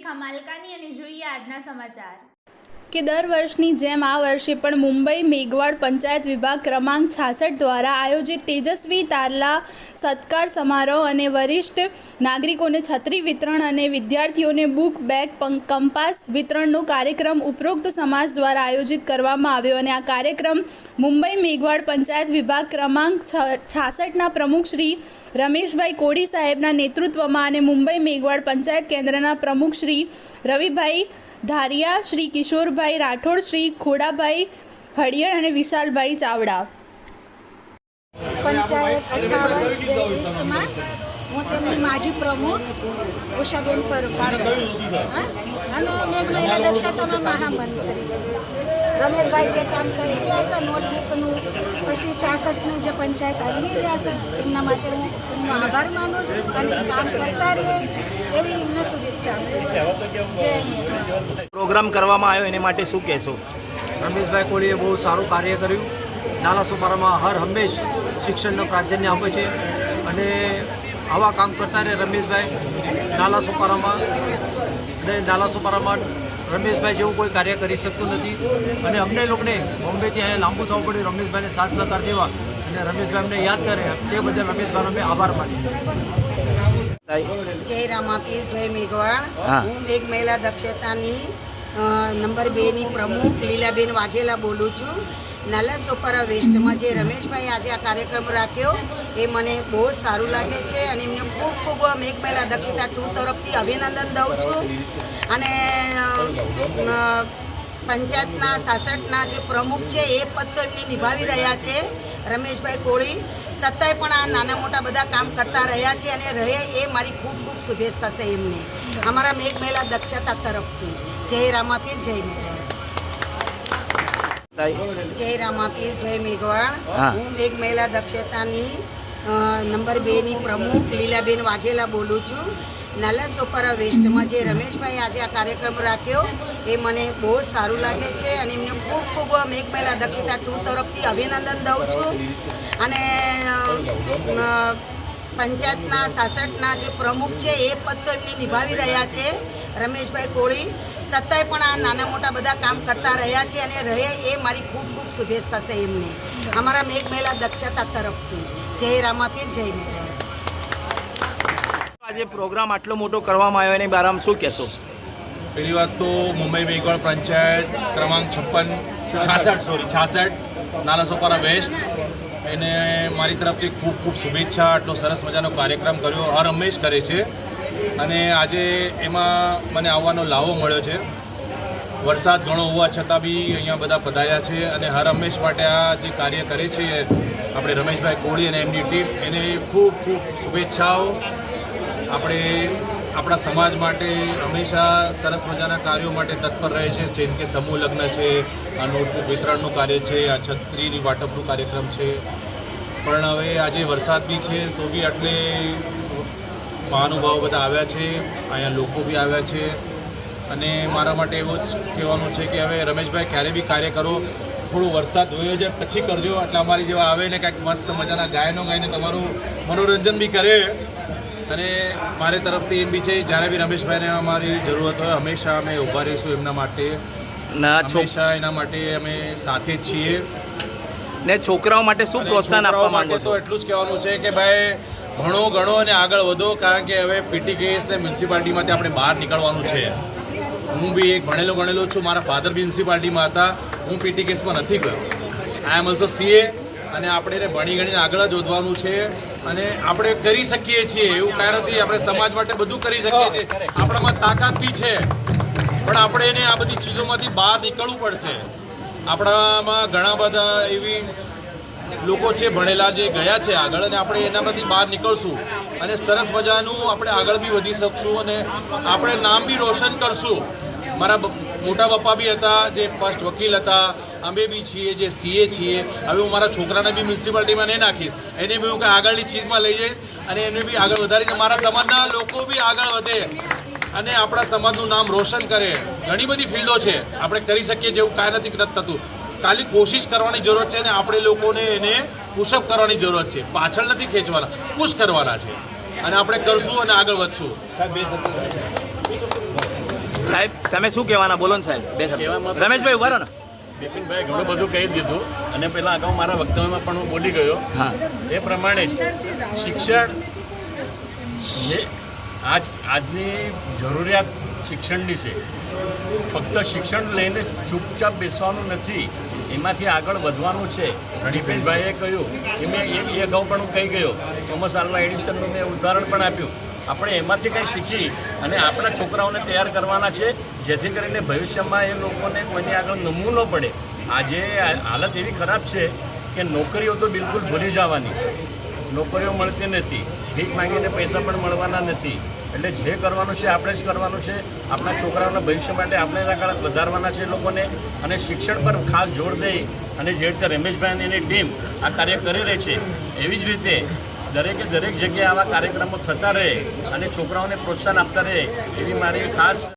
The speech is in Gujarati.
રેખા માલકાની અને જોઈએ આજના સમાચાર. કે દર વર્ષની જેમ આ વર્ષે પણ મુંબઈ મેઘવાડ પંચાયત વિભાગ ક્રમાંક છાસઠ દ્વારા આયોજિત તેજસ્વી તારલા સત્કાર સમારોહ અને વરિષ્ઠ નાગરિકોને છત્રી વિતરણ અને વિદ્યાર્થીઓને બુક બેગ કંપાસ વિતરણનો કાર્યક્રમ ઉપરોક્ત સમાજ દ્વારા આયોજિત કરવામાં આવ્યો અને આ કાર્યક્રમ મુંબઈ મેઘવાડ પંચાયત વિભાગ ક્રમાંક છાસઠના પ્રમુખ શ્રી રમેશભાઈ કોડી સાહેબના નેતૃત્વમાં અને મુંબઈ મેઘવાડ પંચાયત કેન્દ્રના પ્રમુખ શ્રી રવિભાઈ ધારિયા, શ્રી કિશોરભાઈ રાઠોડ, શ્રી ખોડાભાઈ હળિયળ અને વિશાલભાઈ ચાવડા. પંચાયત અઠ્ઠાવન બે હું તેમની માજી પ્રમુખ ઉષાબેન હા? અને મેઘમહિલા મહામંત્રી. રમેશભાઈ જે કામ કરી રહ્યા છે નોટબુકનું પછી છાસઠનું જે પંચાયત હલવી રહ્યા છે, એમના માટે હું એમનો આભાર માનું છું અને કામ કરતા રહીએ એવી શુભેચ્છા પ્રોગ્રામ કરવામાં આવ્યો એને માટે શું કહેશો? રમેશભાઈ કોળીએ બહુ સારું કાર્ય કર્યું. નાલા સોપારામાં હર હંમેશ શિક્ષણનું પ્રાધાન્ય આપે છે. અને આવા કામ કરતા રહે રમેશભાઈ. નાલા સોપારામાં અને નાલા સોપારામાં રમેશભાઈ જેવું કોઈ કાર્ય કરી શકતું નથી. અને અમને લોકોને બોમ્બેથી અહીંયા લાંબુ થવું પડ્યું. રમેશભાઈને સાથ સહકાર દેવા. અને રમેશભાઈ અમને યાદ કરે. તે બદલ રમેશભાઈનો અમે આભાર માનીએ. જય રામાપીર જય મેઘવાળ. હું. મેઘ મહિલા દક્ષતાની નંબર નંબર બેની પ્રમુખ લીલાબેન વાઘેલા બોલું છું. નાલા સોપારા વેસ્ટમાં જે રમેશભાઈ આજે આ કાર્યક્રમ રાખ્યો એ મને બહુ જ સારું લાગે છે અને એમને ખૂબ ખૂબ મેઘ મહિલા દક્ષતા ટુ તરફથી અભિનંદન દઉં છું. અને પંચાયતના સાસઠના જે પ્રમુખ છે એ પદ તો એમની નિભાવી રહ્યા છે. રમેશભાઈ કોળી છતાંય પણ આ નાના મોટા બધા કામ કરતા રહ્યા છે અને રહે એ મારી ખૂબ ખૂબ શુભેચ્છા છે એમને. અમારા મેઘ મહિલા દક્ષતા તરફથી. જય રામાપીર જય મેઘવાળ જય રામાપીર જય મેઘવાળ હું. મેઘ મહિલા દક્ષતાની નંબર બેની પ્રમુખ લીલાબેન વાઘેલા બોલું છું. નાલા સોપારા વેસ્ટમાં જે રમેશભાઈ આજે આ કાર્યક્રમ રાખ્યો, એ મને બહુ સારું લાગે છે અને એમને ખૂબ ખૂબ મેઘ મહિલા દક્ષતા ટુ તરફથી અભિનંદન દઉં છું. અને પંચાયતના સાસઠના જે પ્રમુખ છે, એ પદ તો એમને નિભાવી રહ્યા છે, રમેશભાઈ કોળી. સત્તાય પણ આ નાના મોટા બધા કામ કરતા રહ્યા છે અને રહે એ મારી ખૂબ ખૂબ શુભેચ્છા છે એમને. અમારા મેઘ મહિલા દક્ષતા તરફથી. જય રામાપીર, જય મેઘવાળ આજે પ્રોગ્રામ આટલો મોટો કરવામાં આવ્યો એની બારામાં શું કહેશો? પહેલી વાત તો મુંબઈ મેઘવાળ પંચાયત ક્રમાંક છપ્પન, છાસઠ સોરી છાસઠ નાલાસોપારા વેસ્ટ. એને મારી તરફથી ખૂબ ખૂબ શુભેચ્છા, આટલો સરસ મજાનો કાર્યક્રમ કર્યો, હર હંમેશ કરે છે. અને આજે એમાં મને આવવાનો લાવો મળ્યો છે. વરસાદ ઘણો હોવા છતાં બી અહીંયા બધા પધાર્યા છે અને હર હંમેશ માટે આ જે કાર્ય કરે છે આપણે રમેશભાઈ કોળી અને એમની ટીમ, એને ખૂબ ખૂબ શુભેચ્છાઓ. આપણે આપણા સમાજ માટે હંમેશા સરસ મજાના કાર્યો માટે તત્પર રહે છે. જેમ કે સમૂહ લગ્ન છે, આ નોટબુક વિતરણનું કાર્ય છે, આ છત્રીની વાટપનું કાર્યક્રમ છે. પણ હવે આજે વરસાદ બી છે, તો બી આટલે મહાનુભાવો બધા આવ્યા છે, અહીંયા લોકો બી આવ્યા છે. અને મારા માટે એવું જ કહેવાનું છે કે હવે રમેશભાઈ ક્યારે બી કાર્ય કરો, થોડો વરસાદ વયો જાય પછી કરજો. એટલે અમારી જેવા આવે ને કાંઈક મસ્ત મજાના ગાયનો ગાઈને તમારું મનોરંજન બી કરે. અને મારી તરફથી એમ બી છે જ્યારે બી રમેશભાઈને અમારી જરૂરત હોય હંમેશા અમે ઊભા રહીશું એમના માટે. ના હંમેશા એના માટે અમે સાથે જ છીએ. ને છોકરાઓ માટે શું પ્રોત્સાહન આપવા માંગો તો એટલું જ કહેવાનું છે કે ભાઈ ભણો ગણો અને આગળ વધો કારણ કે હવે પીટી કેસ ને મ્યુનિસિપાલિટીમાંથી આપણે બહાર નીકળવાનું છે. હું બી એક ભણેલો ગણેલો છું મારા ફાધર મ્યુનિસિપાલિટીમાં હતા. હું પીટી કેસમાં નથી ગયો. આઈ એમ ઓલ્સો સીએ અને આપણે ભણી ગણીને આગળ જ વધવાનું છે અને આપણે કરી શકીએ છીએ એવું કાંઈ આપણે સમાજ માટે બધું કરી શકીએ છીએ. આપણામાં તાકાત બી છે, પણ આપણે એને આ બધી ચીજોમાંથી બહાર નીકળવું પડશે. આપણામાં ઘણા બધા એવી લોકો છે, ભણેલા જે ગયા છે આગળ અને આપણે એનામાંથી બહાર નીકળશું અને સરસ મજાનું આપણે આગળ બી વધી શકશું અને આપણે નામ બી રોશન કરશું. મારા મોટા પપ્પા બી હતા, જે ફર્સ્ટ વકીલ હતા અમે બી છીએ જે સીએ છીએ. હવે હું મારા છોકરાને બી મ્યુનિસિપાલિટીમાં નહીં નાખીશ. એને બી હું કંઈ આગળની ચીજમાં લઈ જઈશ અને એને બી આગળ વધારીશ. મારા સમાજના લોકો બી આગળ વધે અને આપણા સમાજનું નામ રોશન કરે. ઘણી બધી ફિલ્ડો છે. આપણે કરી શકીએ જેવું કાંઈ નથી નથી થતું. ખાલી કોશિશ કરવાની જરૂર છે અને આપણે લોકોને એને પુશઅપ કરવાની જરૂરત છે. પાછળ નથી ખેંચવાના. પુશ કરવાના છે. અને આપણે કરશું અને આગળ વધશું. સાહેબ તમે શું કહેવાના? બોલો ને સાહેબ. રમેશભાઈ ઊભા રહો ને. બિપિનભાઈ ઘણું બધું કહી દીધું. અને પહેલાં અગાઉ મારા વક્તવ્યમાં પણ હું બોલી ગયો. હા. એ પ્રમાણે શિક્ષણ જે આજ આજની જરૂરિયાત શિક્ષણની છે ફક્ત શિક્ષણ લઈને ચૂપચાપ બેસવાનું નથી એમાંથી આગળ વધવાનું છે. રણીબેનભાઈએ કહ્યું કે મેં એ એ અગાઉ પણ હું કહી ગયો થોમસ આલ્વા એડિસનનું મેં ઉદાહરણ પણ આપ્યું. આપણે એમાંથી કંઈ શીખી અને આપણા છોકરાઓને તૈયાર કરવાના છે, જેથી કરીને ભવિષ્યમાં એ લોકોને કોઈની આગળ નમવું ન પડે. આજે હાલત એવી ખરાબ છે કે નોકરીઓ તો બિલકુલ ભૂલી જવાની. નોકરીઓ મળતી નથી, ભીખ માંગીને પૈસા પણ મળવાના નથી. એટલે જે કરવાનું છે, આપણે જ કરવાનું છે. આપણા છોકરાઓના ભવિષ્ય માટે આપણે આગળ વધારવાના છે લોકોને. અને શિક્ષણ પર ખાસ જોર દઈ અને જે રીતે રમેશભાઈ અને એની ટીમ આ કાર્ય કરી રહી છે, એવી જ રીતે દરેકે દરેક જગ્યાએ આવા કાર્યક્રમો થતા રહે અને છોકરાઓને પ્રોત્સાહન આપતા રહે, એવી મારી ખાસ